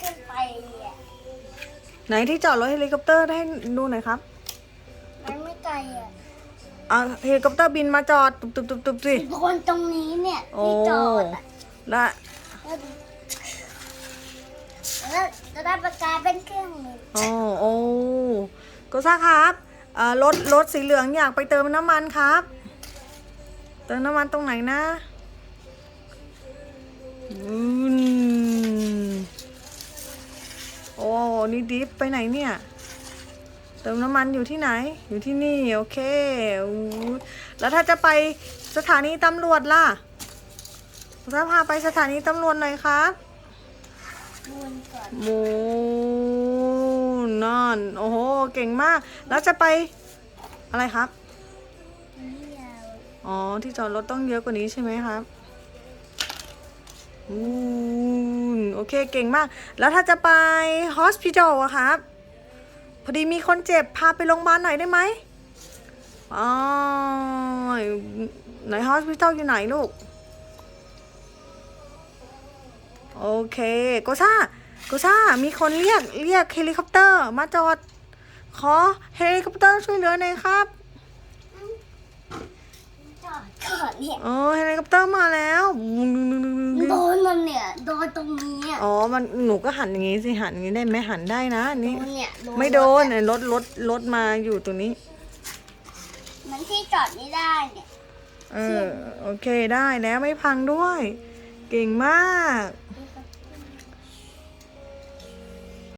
ขึ้นไปอะไหนที่จอดรถเฮลิคอปเตอร์ให้ดูหน่อยครับมันไม่ไกลอะอะเฮลิคอปเตอร์บินมาจอดตุบตุบตุบตุบสิโดนตรงนี้เนี่ยโอ้ที่จอดอะและแล้วจะได้ประกายเป็นเครื่องมือโอ้โอ้โกซ่าครับเอ่อรถรถสีเหลืองอยากไปเติมน้ำมันครับ เติมน้ำมันตรงไหนนะ อืมโอ้ นี่ดิฟไปไหนเนี่ย เติมน้ำมันอยู่ที่ไหน อยู่ที่นี่ โอเคอู้แล้วถ้าจะไปสถานีตำรวจล่ะถ้าพาไปสถานีตำรวจหน่อยครับวนก่อนหมูนั่นโอ้โห เก่งมาก แล้วจะไปอะไรครับนี่ยาวอ๋อ ที่จอดรถต้องเยอะกว่านี้ใช่ไหมครับอืม โอเคเก่งมาก แล้วถ้าจะไปฮอสพิทอลอะครับ พอดีมีคนเจ็บ พาไปโรงพยาบาลหน่อยได้ไหมอ๋อไหนฮอสพิทอลอยู่ไหนลูก โอเคโกซ่าโกซ่ามีคนเรียกเรียกเฮลิคอปเตอร์ มาจอด ขอเฮลิคอปเตอร์ช่วยเหลือหน่อยครับจอดก่อนเนี่ยเออเฮลิคอปเตอร์มาแล้ว โดนมันเนี่ย โดนตรงนี้ อะอ๋อ มันหนูก็หันอย่างงี้สิหันอย่างงี้ได้ไหมหันได้นะอันโดนี่นเนี่ยไม่โดนรถอะเนี่ยรถรถรถมาอยู่ตรงนี้มันที่จอดไม่ได้เนี่ย เออ โอเคได้แล้วไม่พังด้วย เก่งมากมัน